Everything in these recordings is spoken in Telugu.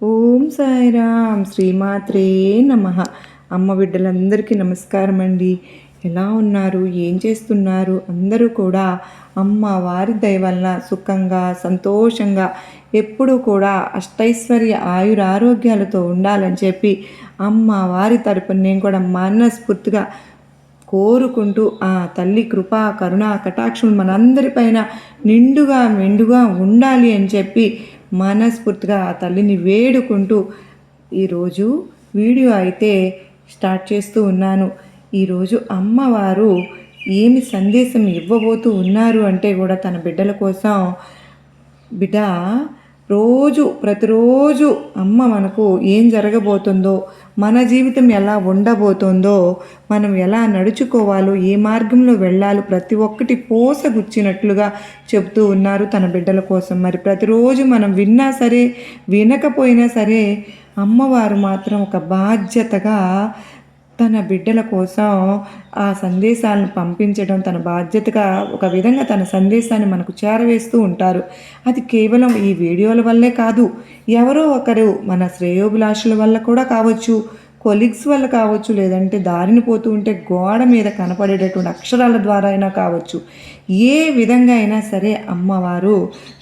ఓం సాయిరామ్. శ్రీమాత్రే నమ. అమ్మ బిడ్డలందరికీ నమస్కారం అండి ఎలా ఉన్నారు? ఏం చేస్తున్నారు? అందరూ కూడా అమ్మ వారి దయ వలన సుఖంగా సంతోషంగా ఎప్పుడూ కూడా అష్టైశ్వర్య ఆయురారోగ్యాలతో ఉండాలని చెప్పి అమ్మ వారి తరపున నేను కూడా మనస్ఫూర్తిగా కోరుకుంటూ ఆ తల్లి కృప కరుణ కటాక్షం మనందరిపైన నిండుగా మెండుగా ఉండాలి అని చెప్పి మనస్ఫూర్తిగా ఆ తల్లిని వేడుకుంటూ ఈరోజు వీడియో అయితే స్టార్ట్ చేస్తూ ఉన్నాను. ఈరోజు అమ్మవారు ఏమి సందేశం ఇవ్వబోతూ ఉన్నారు అంటే కూడా తన బిడ్డల కోసం బిడ్డ రోజు ప్రతిరోజు అమ్మ మనకు ఏం జరగబోతుందో మన జీవితం ఎలా ఉండబోతోందో మనం ఎలా నడుచుకోవాలో ఏ మార్గంలో వెళ్ళాలో ప్రతి ఒక్కటి పోసగుచ్చినట్లుగా చెబుతూ ఉన్నారు తన బిడ్డల కోసం. మరి ప్రతిరోజు మనం విన్నా సరే వినకపోయినా సరే అమ్మవారు మాత్రం ఒక బాధ్యతగా తన బిడ్డల కోసం ఆ సందేశాలను పంపించడం తన బాధ్యతగా ఒక విధంగా తన సందేశాన్ని మనకు చేరవేస్తూ ఉంటారు. అది కేవలం ఈ వీడియోల వల్లే కాదు ఎవరో ఒకరు మన శ్రేయోభిలాషుల వల్ల కూడా కావచ్చు కొలీగ్స్ వల్ల కావచ్చు లేదంటే దారిని పోతూ ఉంటే గోడ మీద కనపడేటటువంటి అక్షరాల ద్వారా అయినా కావచ్చు. ఏ విధంగా అయినా సరే అమ్మవారు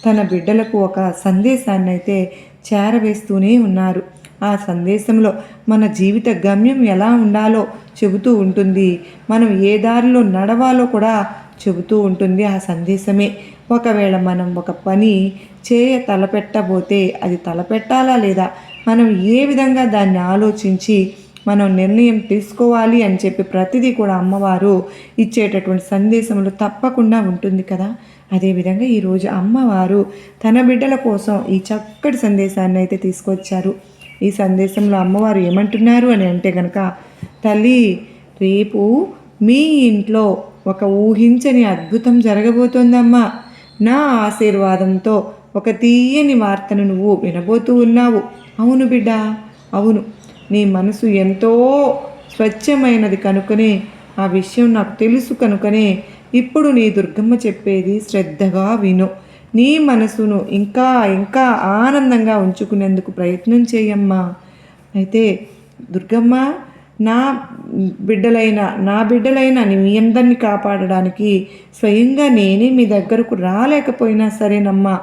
తన బిడ్డలకు ఒక సందేశాన్ని అయితే చేరవేస్తూనే ఉన్నారు. ఆ సందేశంలో మన జీవిత గమ్యం ఎలా ఉండాలో చెబుతూ ఉంటుంది. మనం ఏ దారిలో నడవాలో కూడా చెబుతూ ఉంటుంది ఆ సందేశమే. ఒకవేళ మనం ఒక పని చేయ తలపెట్టబోతే అది తలపెట్టాలా లేదా? మనం ఏ విధంగా దాన్ని ఆలోచించి మనం నిర్ణయం తీసుకోవాలి అని చెప్పి ప్రతిదీ కూడా అమ్మవారు ఇచ్చేటటువంటి సందేశంలో తప్పకుండా ఉంటుంది కదా. అదేవిధంగా ఈరోజు అమ్మవారు తన బిడ్డల కోసం ఈ చక్కటి సందేశాన్ని అయితే తీసుకొచ్చారు. ఈ సందేశంలో అమ్మవారు ఏమంటున్నారు అని అంటే కనుక తల్లి రేపు మీ ఇంట్లో ఒక ఊహించని అద్భుతం జరగబోతోందమ్మా. నా ఆశీర్వాదంతో ఒక తీయని వార్తను నువ్వు వినబోతూ ఉన్నావు. అవును బిడ్డ అవును. నీ మనసు ఎంతో స్వచ్ఛమైనది కనుకనే ఆ విషయం నాకు తెలుసు కనుకనే ఇప్పుడు నీ దుర్గమ్మ చెప్పేది శ్రద్ధగా విను. నీ మనసును ఇంకా ఇంకా ఆనందంగా ఉంచుకునేందుకు ప్రయత్నం చేయమ్మా. అయితే దుర్గమ్మ నా బిడ్డలైన నా బిడ్డలైన మీ అందరిని కాపాడడానికి స్వయంగా నేనే మీ దగ్గరకు రాలేకపోయినా సరేనమ్మా.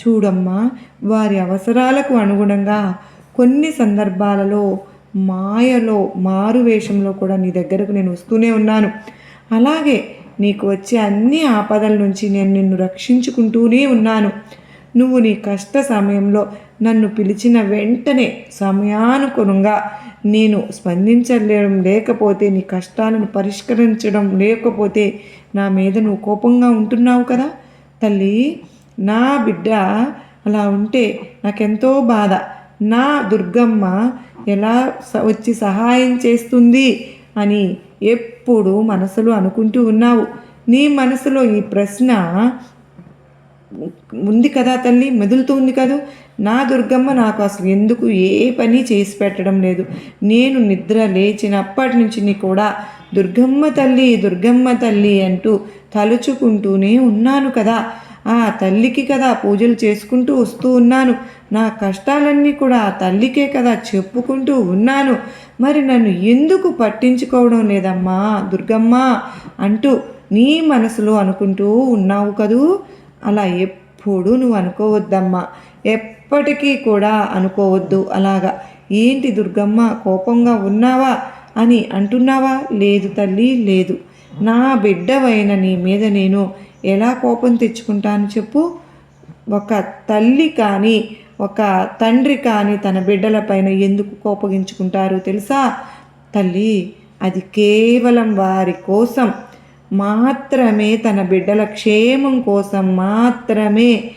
చూడమ్మా వారి అవసరాలకు అనుగుణంగా కొన్ని సందర్భాలలో మాయలో మారు వేషంలో కూడా నీ దగ్గరకు నేను వస్తూనే ఉన్నాను. అలాగే నీకు వచ్చే అన్ని ఆపదల నుంచి నేను నిన్ను రక్షించుకుంటూనే ఉన్నాను. నువ్వు నీ కష్ట సమయంలో నన్ను పిలిచిన వెంటనే సమయానుగుణంగా నేను స్పందించలేడం లేకపోతే నీ కష్టాలను పరిష్కరించడం లేకపోతే నా మీద నువ్వు కోపంగా ఉంటున్నావు కదా? తల్లి నా బిడ్డ అలా ఉంటే నాకెంతో బాధ. నా దుర్గమ్మ ఎలా వచ్చి సహాయం చేస్తుంది అని ఎప్పుడు మనసులో అనుకుంటూ ఉన్నావు. నీ మనసులో ఈ ప్రశ్న ఉంది కదా తల్లి? మెదులుతూ ఉంది కదా? నా దుర్గమ్మ నాకు అసలు ఎందుకు ఏ పని చేసి పెట్టడం లేదు? నేను నిద్ర లేచినప్పటి నుంచి నీ కూడా దుర్గమ్మ తల్లి దుర్గమ్మ తల్లి అంటూ తలుచుకుంటూనే ఉన్నాను కదా. ఆ తల్లికి కదా పూజలు చేసుకుంటూ వస్తూ ఉన్నాను. నా కష్టాలన్నీ కూడా ఆ తల్లికే కదా చెప్పుకుంటూ ఉన్నాను. మరి నన్ను ఎందుకు పట్టించుకోవడం లేదమ్మా దుర్గమ్మ అంటూ నీ మనసులో అనుకుంటూ ఉన్నావు కదూ? అలా ఎప్పుడు నువ్వు అనుకోవద్దమ్మా. ఎప్పటికీ కూడా అనుకోవద్దు. అలాగా? ఏంటి దుర్గమ్మ కోపంగా ఉన్నావా అని అంటున్నావా? లేదు తల్లి లేదు. నా బిడ్డవైన నీ మీద నేను ఎలా కోపం తెచ్చుకుంటాను చెప్పు? ఒక తల్లి కానీ ఒక తండ్రి కానీ తన బిడ్డలపైన ఎందుకు కోపగించుకుంటారు తెలుసా? తల్లి అది కేవలం వారి కోసం మాత్రమే తన బిడ్డల క్షేమం కోసం మాత్రమే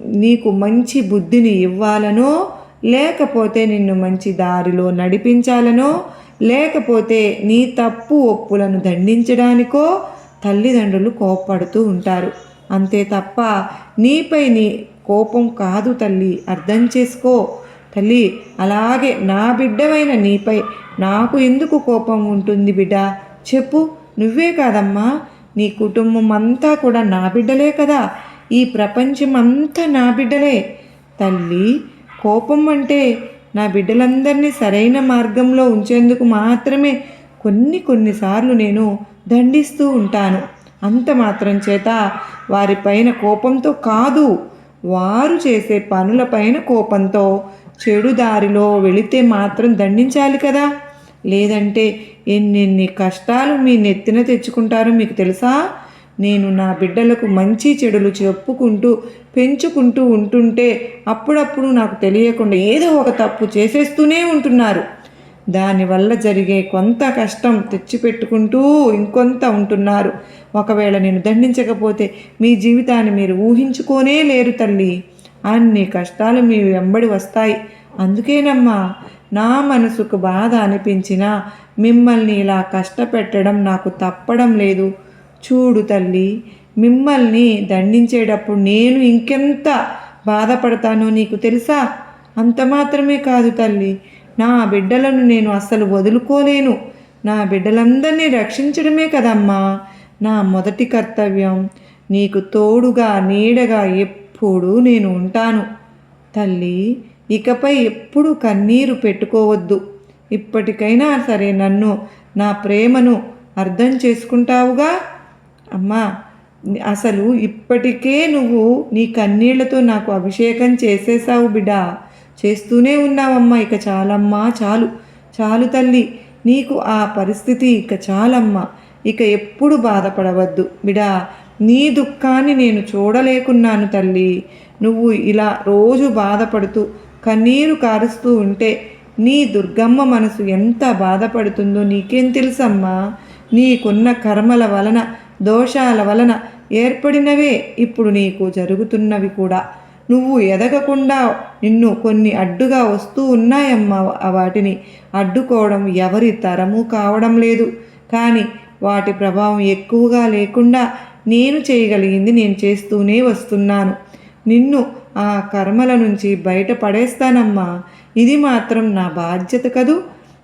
నీకు మంచి బుద్ధిని ఇవ్వాలనో లేకపోతే నిన్ను మంచి దారిలో నడిపించాలనో లేకపోతే నీ తప్పు ఒప్పులను దండించడానికో తల్లిదండ్రులు కోప్పడుతూ ఉంటారు. అంతే తప్ప నీపై నీ కోపం కాదు తల్లి అర్థం చేసుకో. తల్లి అలాగే నా బిడ్డవైన నీపై నాకు ఎందుకు కోపం ఉంటుంది బిడ్డ? చెప్పు నువ్వే కాదమ్మా. నీ కుటుంబం అంతా కూడా నా బిడ్డలే కదా. ఈ ప్రపంచం అంతా నా బిడ్డలే. తల్లి కోపం అంటే నా బిడ్డలందరినీ సరైన మార్గంలో ఉంచేందుకు మాత్రమే కొన్ని కొన్నిసార్లు నేను దండిస్తూ ఉంటాను. అంత మాత్రం చేత వారిపైన కోపంతో కాదు. వారు చేసే పనులపైన కోపంతో చెడు దారిలో వెళితే మాత్రం దండించాలి కదా? లేదంటే ఎన్నెన్ని కష్టాలు మీ నెత్తిన తెచ్చుకుంటారో మీకు తెలుసా? నేను నా బిడ్డలకు మంచి చెడులు చెప్పుకుంటూ పెంచుకుంటూ ఉంటుంటే అప్పుడప్పుడు నాకు తెలియకుండా ఏదో ఒక తప్పు చేసేస్తూనే ఉంటున్నారు. దానివల్ల జరిగే కొంత కష్టం తెచ్చిపెట్టుకుంటూ ఇంకొంత ఉంటున్నారు. ఒకవేళ నేను దండించకపోతే మీ జీవితాన్ని మీరు ఊహించుకోనే లేరు తల్లి. అన్ని కష్టాలు మీ వెంబడి వస్తాయి. అందుకేనమ్మా నా మనసుకు బాధ అనిపించినా మిమ్మల్ని ఇలా కష్టపెట్టడం నాకు తప్పడం లేదు. చూడు తల్లి మిమ్మల్ని దండించేటప్పుడు నేను ఇంకెంత బాధపడతానో నీకు తెలుసా? అంత మాత్రమే కాదు తల్లి. నా బిడ్డలను నేను అస్సలు వదులుకోలేను. నా బిడ్డలందరినీ రక్షించడమే కదమ్మా. నా మొదటి కర్తవ్యం. నీకు తోడుగా నీడగా ఎప్పుడూ నేను ఉంటాను. తల్లి ఇకపై ఎప్పుడు కన్నీరు పెట్టుకోవద్దు. ఇప్పటికైనా సరే నన్ను నా ప్రేమను అర్థం చేసుకుంటావుగా? అమ్మా అసలు ఇప్పటికే నువ్వు నీ కన్నీళ్ళతో నాకు అభిషేకం చేసేసావు బిడ్డా. చేస్తూనే ఉన్నావమ్మా ఇక చాలమ్మా చాలు. చాలు తల్లి నీకు ఆ పరిస్థితి ఇక చాలమ్మా. ఇక ఎప్పుడు బాధపడవద్దు. బిడా నీ దుఃఖాన్ని నేను చూడలేకున్నాను తల్లి. నువ్వు ఇలా రోజు బాధపడుతూ కన్నీరు కారుస్తూ ఉంటే నీ దుర్గమ్మ మనసు ఎంత బాధపడుతుందో నీకేం తెలుసమ్మా? నీకున్న కర్మల వలన దోషాల వలన ఏర్పడినవే ఇప్పుడు నీకు జరుగుతున్నవి కూడా. నువ్వు ఎదగకుండా నిన్ను కొన్ని అడ్డుగా వస్తూ ఉన్నాయమ్మా వాటిని. అడ్డుకోవడం ఎవరి తరము కావడం లేదు. కానీ వాటి ప్రభావం ఎక్కువగా లేకుండా నేను చేయగలిగింది నేను చేస్తూనే వస్తున్నాను. నిన్ను ఆ కర్మల నుంచి బయటపడేస్తానమ్మా. ఇది మాత్రం నా బాధ్యత కదూ?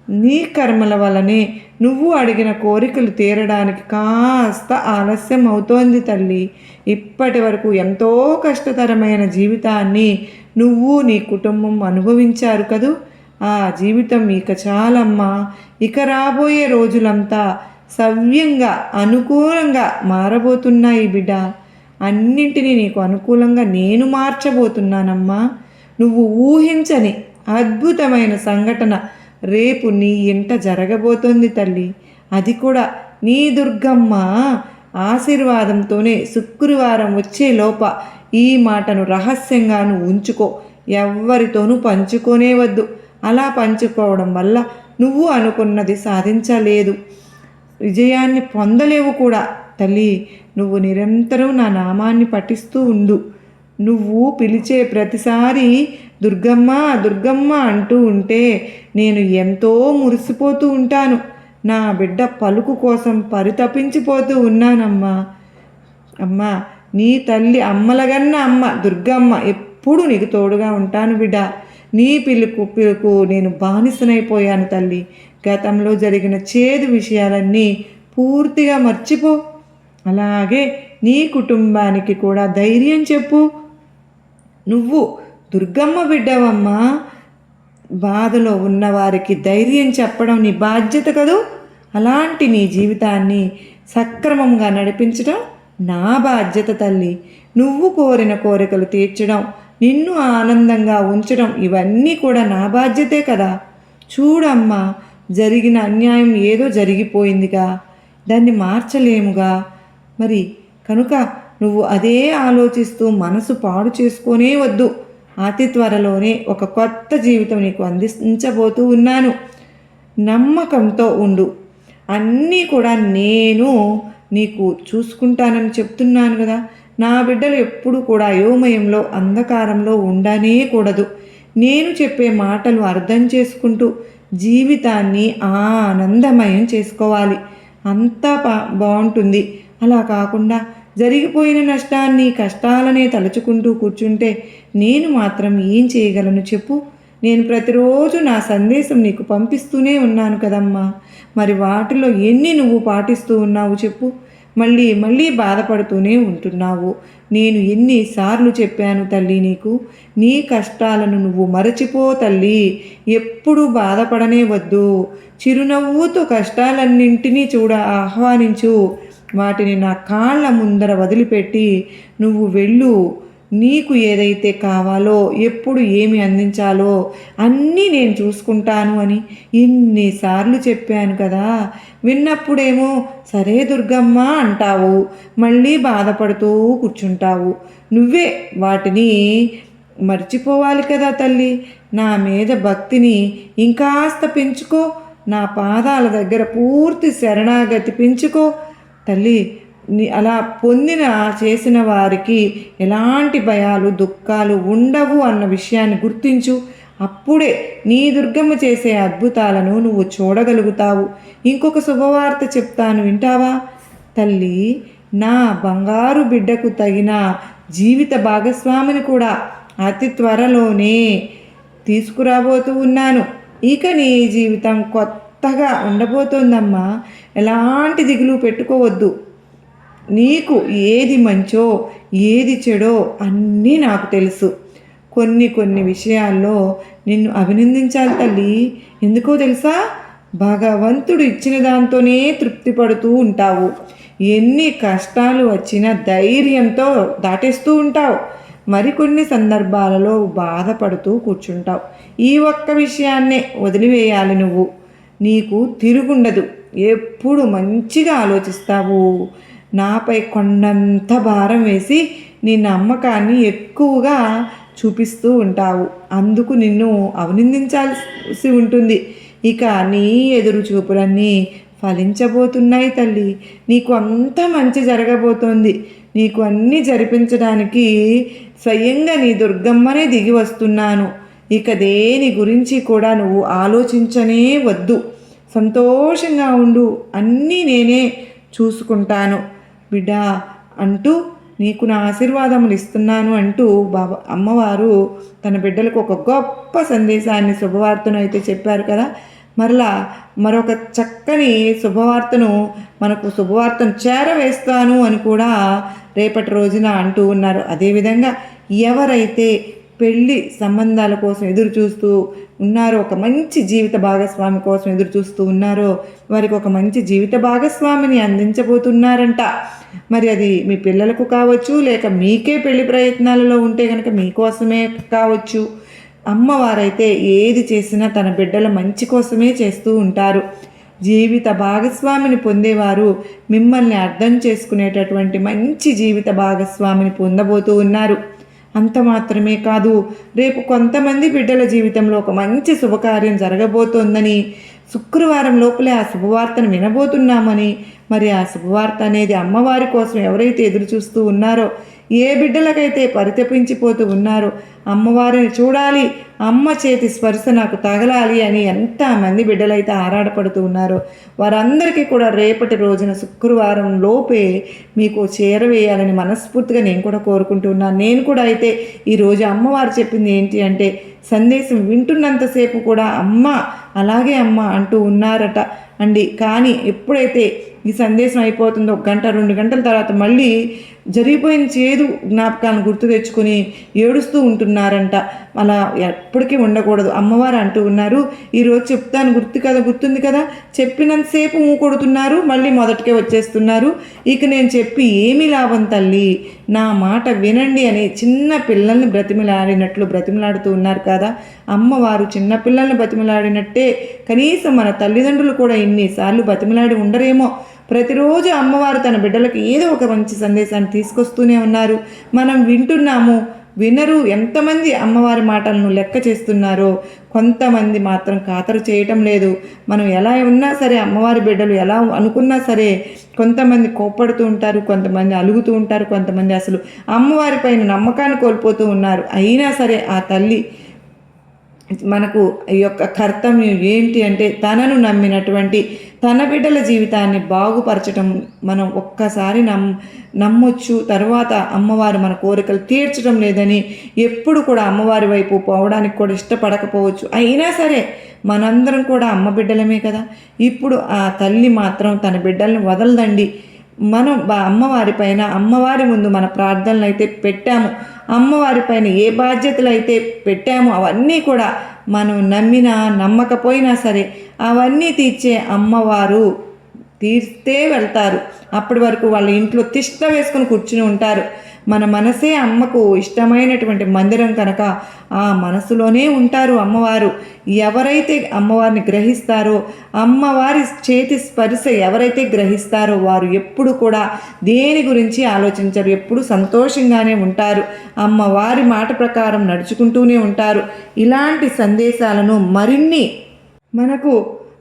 నీ కర్మల వల్లనే నువ్వు అడిగిన కోరికలు తీరడానికి కాస్త ఆలస్యం అవుతోంది తల్లి. ఇప్పటి వరకు ఎంతో కష్టతరమైన జీవితాన్ని నువ్వు నీ కుటుంబం అనుభవించారు కదూ? ఆ జీవితం ఇక చాలమ్మా. ఇక రాబోయే రోజులంతా సవ్యంగా అనుకూలంగా మారబోతున్నాయి బిడ్డ. అన్నింటినీ నీకు అనుకూలంగా నేను మార్చబోతున్నానమ్మా. నువ్వు ఊహించని అద్భుతమైన సంఘటన రేపు నీ ఇంట జరగబోతోంది తల్లి. అది కూడా నీ దుర్గమ్మ. ఆశీర్వాదంతోనే శుక్రవారం వచ్చే లోప ఈ మాటను రహస్యంగాను ఉంచుకో. ఎవ్వరితోనూ పంచుకోనే వద్దు అలా పంచుకోవడం వల్ల నువ్వు అనుకున్నది సాధించలేదు. విజయాన్ని పొందలేవు కూడా తల్లి. నువ్వు నిరంతరం నా నామాన్ని పఠిస్తూ ఉండు. నువ్వు పిలిచే ప్రతిసారి దుర్గమ్మ దుర్గమ్మ అంటూ ఉంటే నేను ఎంతో మురిసిపోతూ ఉంటాను. నా బిడ్డ పలుకు కోసం పరితపించిపోతూ ఉన్నానమ్మా. అమ్మా నీ తల్లి అమ్మలగన్న అమ్మ దుర్గమ్మ ఎప్పుడు నీకు తోడుగా ఉంటాను బిడ్డ. నీ పిలుపు పిలుపు నేను బానిసనైపోయాను తల్లి. గతంలో జరిగిన చేదు విషయాలన్నీ పూర్తిగా మర్చిపో. అలాగే నీ కుటుంబానికి కూడా ధైర్యం చెప్పు. నువ్వు దుర్గమ్మ బిడ్డవమ్మా. బాధలో ఉన్నవారికి ధైర్యం చెప్పడం నీ బాధ్యత కదూ? అలాంటి నీ జీవితాన్ని సక్రమంగా నడిపించడం నా బాధ్యత తల్లి. నువ్వు కోరిన కోరికలు తీర్చడం నిన్ను ఆనందంగా ఉంచడం ఇవన్నీ కూడా నా బాధ్యతే కదా. చూడమ్మా జరిగిన అన్యాయం ఏదో జరిగిపోయిందిగా. దాన్ని మార్చలేముగా. మరి కనుక నువ్వు అదే ఆలోచిస్తూ మనసు పాడు చేసుకునే వద్దు. అతి త్వరలోనే ఒక కొత్త జీవితం నీకు అందించబోతూ ఉన్నాను. నమ్మకంతో ఉండు. అన్నీ కూడా నేను నీకు చూసుకుంటానని చెప్తున్నాను కదా. నా బిడ్డలు ఎప్పుడు కూడా అయోమయంలో అంధకారంలో ఉండనే కూడదు. నేను చెప్పే మాటలు అర్థం చేసుకుంటూ జీవితాన్ని ఆనందమయం చేసుకోవాలి. అంతా బా బాగుంటుంది. అలా కాకుండా జరిగిపోయిన నష్టాన్ని కష్టాలనే తలుచుకుంటూ కూర్చుంటే నేను మాత్రం ఏం చేయగలను చెప్పు? నేను ప్రతిరోజు నా సందేశం నీకు పంపిస్తూనే ఉన్నాను కదమ్మా. మరి వాటిలో ఎన్ని నువ్వు పాటిస్తూ ఉన్నావు చెప్పు? మళ్ళీ మళ్ళీ బాధపడుతూనే ఉంటున్నావు. నేను ఎన్నిసార్లు చెప్పాను తల్లి నీకు నీ కష్టాలను నువ్వు మరచిపో తల్లి. ఎప్పుడు బాధపడనే వద్దు. చిరునవ్వుతో కష్టాలన్నింటినీ చూడ ఆహ్వానించు. వాటిని నా కాళ్ళ ముందర వదిలిపెట్టి నువ్వు వెళ్ళు. నీకు ఏదైతే కావాలో ఎప్పుడు ఏమి అందించాలో అన్నీ నేను చూసుకుంటాను అని ఎన్నిసార్లు చెప్పాను కదా. విన్నప్పుడేమో సరే దుర్గమ్మ అంటావు మళ్ళీ బాధపడుతూ కూర్చుంటావు. నువ్వే వాటిని మర్చిపోవాలి కదా తల్లి. నా మీద భక్తిని ఇంకాస్త పెంచుకో. నా పాదాల దగ్గర పూర్తి శరణాగతి పెంచుకో. తల్లి అలా పొందిన చేసిన వారికి ఎలాంటి భయాలు దుఃఖాలు ఉండవు అన్న విషయాన్ని గుర్తించు. అప్పుడే నీ దుర్గమ్మ చేసే అద్భుతాలను నువ్వు చూడగలుగుతావు. ఇంకొక శుభవార్త చెప్తాను వింటావా? తల్లి నా బంగారు బిడ్డకు తగిన జీవిత భాగస్వామిని కూడా అతి త్వరలోనే తీసుకురాబోతూ ఉన్నాను. ఇక నీ జీవితం కొత్తగా ఉండబోతోందమ్మా. ఎలాంటి దిగులు పెట్టుకోవద్దు. నీకు ఏది మంచో ఏది చెడో అన్నీ నాకు తెలుసు. కొన్ని కొన్ని విషయాల్లో నిన్ను అభినందించాలి తల్లి. ఎందుకో తెలుసా? భగవంతుడు ఇచ్చిన దాంతోనే తృప్తి పడుతూ ఉంటావు. ఎన్ని కష్టాలు వచ్చినా ధైర్యంతో దాటేస్తూ ఉంటావు. మరికొన్ని సందర్భాలలో బాధపడుతూ కూర్చుంటావు. ఈ ఒక్క విషయాన్నే వదిలివేయాలి నువ్వు. నీకు తిరుగుండదు. ఎప్పుడు మంచిగా ఆలోచిస్తావు? నాపై కొండంత భారం వేసి నీ నమ్మకాన్ని ఎక్కువగా చూపిస్తూ ఉంటావు. అందుకు నిన్ను అభినందించాల్సి ఉంటుంది. ఇక నీ ఎదురు చూపులన్నీ ఫలించబోతున్నాయి తల్లి. నీకు అంత మంచి జరగబోతోంది. నీకు అన్నీ జరిపించడానికి స్వయంగా నీ దుర్గమ్మనే దిగి వస్తున్నాను. ఇక దేని గురించి కూడా నువ్వు ఆలోచించనే వద్దు. సంతోషంగా ఉండు. అన్నీ నేనే చూసుకుంటాను. బిడ్డా అంటూ నీకు నా ఆశీర్వాదములు ఇస్తున్నాను అంటూ బాబా అమ్మవారు తన బిడ్డలకు ఒక గొప్ప సందేశాన్ని శుభవార్తను అయితే చెప్పారు కదా. మరలా మరొక చక్కని శుభవార్తను మనకు శుభవార్తను చేరవేస్తాను అని కూడా రేపటి రోజున అంటూ ఉన్నారు. అదేవిధంగా ఎవరైతే పెళ్ళి సంబంధాల కోసం ఎదురు చూస్తూ ఉన్నారో ఒక మంచి జీవిత భాగస్వామి కోసం ఎదురు చూస్తూ ఉన్నారో వారికి ఒక మంచి జీవిత భాగస్వామిని అందించబోతున్నారంట. మరి అది మీ పిల్లలకు కావచ్చు లేక మీకే పెళ్ళి ప్రయత్నాలలో ఉంటే కనుక మీకోసమే కావచ్చు. అమ్మవారైతే ఏది చేసినా తన బిడ్డల మంచి కోసమే చేస్తూ ఉంటారు. జీవిత భాగస్వామిని పొందేవారు మిమ్మల్ని అర్థం చేసుకునేటటువంటి మంచి జీవిత భాగస్వామిని పొందబోతూ ఉన్నారు. అంత మాత్రమే కాదు రేపు కొంతమంది బిడ్డల జీవితంలో ఒక మంచి శుభకార్యం జరగబోతోందని శుక్రవారం లోపలే ఆ శుభవార్తను వినబోతున్నామని మరి ఆ శుభవార్త అనేది అమ్మవారి కోసం ఎవరైతే ఎదురు చూస్తూ ఉన్నారో ఏ బిడ్డలకైతే పరితపించిపోతూ ఉన్నారో అమ్మవారిని చూడాలి అమ్మ చేతి స్పర్శ నాకు తగలాలి అని ఎంతమంది బిడ్డలైతే ఆరాటపడుతూ ఉన్నారో వారందరికీ కూడా రేపటి రోజున శుక్రవారం లోపే మీకు చేరవేయాలని మనస్ఫూర్తిగా నేను కూడా కోరుకుంటున్నాను నేను కూడా అయితే ఈరోజు అమ్మవారు చెప్పింది ఏంటి అంటే సందేశం వింటున్నంతసేపు కూడా అమ్మ అలాగే అమ్మ అంటూ ఉన్నారట అండి. కానీ ఎప్పుడైతే ఈ సందేశం అయిపోతుందో. ఒక గంట రెండు గంటల తర్వాత మళ్ళీ జరిగిపోయిన చేదు జ్ఞాపకాలను గుర్తు తెచ్చుకొని ఏడుస్తూ ఉంటున్నారంట. అలా ఎప్పటికీ ఉండకూడదు. అమ్మవారు అంటూ ఉన్నారు ఈరోజు చెప్తాను గుర్తు కదా గుర్తుంది కదా? చెప్పినంతసేపు ఊ కొడుతున్నారు మళ్ళీ మొదటికే వచ్చేస్తున్నారు. ఇక నేను చెప్పి ఏమి లాభం తల్లి? నా మాట వినండి అని చిన్న పిల్లల్ని బ్రతిమిలాడినట్లు బ్రతిమిలాడుతూ ఉన్నారు కదా. అమ్మవారు చిన్న పిల్లల్ని బతిమలాడినట్టే కనీసం మన తల్లిదండ్రులు కూడా ఇన్నిసార్లు బ్రతిమిలాడి ఉండరేమో. ప్రతిరోజు అమ్మవారు తన బిడ్డలకు ఏదో ఒక మంచి సందేశాన్ని తీసుకొస్తూనే ఉన్నారు. మనం వింటున్నాము వినరు ఎంతమంది అమ్మవారి మాటలను లెక్క చేస్తున్నారో కొంతమంది మాత్రం ఖాతరు చేయటం లేదు. మనం ఎలా ఉన్నా సరే అమ్మవారి బిడ్డలు ఎలా అనుకున్నా సరే కొంతమంది కోప్పడుతూ ఉంటారు కొంతమంది అలుగుతూ ఉంటారు కొంతమంది అసలు అమ్మవారి పైన నమ్మకాన్ని కోల్పోతూ ఉన్నారు. అయినా సరే ఆ తల్లి మనకు ఈ యొక్క కర్తవ్యం ఏంటి అంటే తనను నమ్మినటువంటి తన బిడ్డల జీవితాన్ని బాగుపరచటం మనం ఒక్కసారి నమ్ నమ్మొచ్చు. తర్వాత అమ్మవారు మన కోరికలు తీర్చడం లేదని ఎప్పుడు కూడా అమ్మవారి వైపు పోవడానికి కూడా ఇష్టపడకపోవచ్చు. అయినా సరే మనందరం కూడా అమ్మ బిడ్డలమే కదా. ఇప్పుడు ఆ తల్లి మాత్రం తన బిడ్డల్ని వదలదండి. మనం అమ్మవారి పైన అమ్మవారి ముందు మన ప్రార్థనలు అయితే పెట్టాము. అమ్మవారి పైన ఏ బాధ్యతలు అయితే పెట్టామో అవన్నీ కూడా మనం నమ్మినా నమ్మకపోయినా సరే అవన్నీ తీర్చే అమ్మవారు తీర్స్తే వెళ్తారు. అప్పటి వరకు వాళ్ళ ఇంట్లో తిష్ట వేసుకొని కూర్చుని ఉంటారు. మన మనసే అమ్మకు ఇష్టమైనటువంటి మందిరం కనుక ఆ మనసులోనే ఉంటారు అమ్మవారు. ఎవరైతే అమ్మవారిని గ్రహిస్తారో అమ్మవారి చేతి స్పర్శ ఎవరైతే గ్రహిస్తారో వారు ఎప్పుడు కూడా దేని గురించి ఆలోచించరు ఎప్పుడు సంతోషంగానే ఉంటారు. అమ్మవారి మాట ప్రకారం నడుచుకుంటూనే ఉంటారు. ఇలాంటి సందేశాలను మరిన్ని మనకు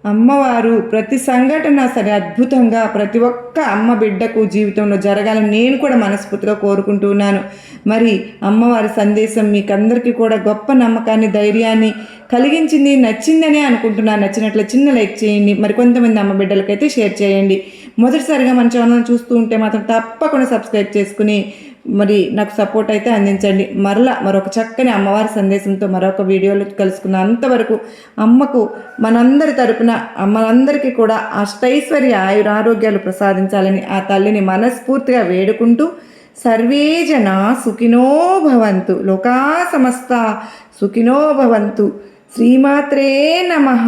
అమ్మవారు ప్రతి సంఘటన సరే అద్భుతంగా ప్రతి ఒక్క అమ్మ బిడ్డకు జీవితంలో జరగాలని నేను కూడా మనస్ఫూర్తిగా కోరుకుంటున్నాను మరి అమ్మవారి సందేశం మీకందరికీ కూడా గొప్ప నమ్మకాన్ని ధైర్యాన్ని కలిగించింది నచ్చిందనే అనుకుంటున్నాను. నచ్చినట్లు చిన్న లైక్ చేయండి. మరి కొంతమంది అమ్మ బిడ్డలకైతే షేర్ చేయండి. మొదటిసారిగా మన ఛానల్ చూస్తూ ఉంటే మాత్రం తప్పకుండా సబ్స్క్రైబ్ చేసుకుని మరి నాకు సపోర్ట్ అయితే అందించండి. మరలా మరొక చక్కని అమ్మవారి సందేశంతో మరొక వీడియోలో కలుసుకున్న అంతవరకు అమ్మకు మనందరి తరపున మనందరికీ కూడా అష్టైశ్వర్య ఆయుర ఆరోగ్యాలు ప్రసాదించాలని ఆ తల్లిని మనస్ఫూర్తిగా వేడుకుంటూ సర్వే జన సుఖినో భవంతు. లోకా సమస్త సుఖినో భవంతు. శ్రీమాత్రే నమః.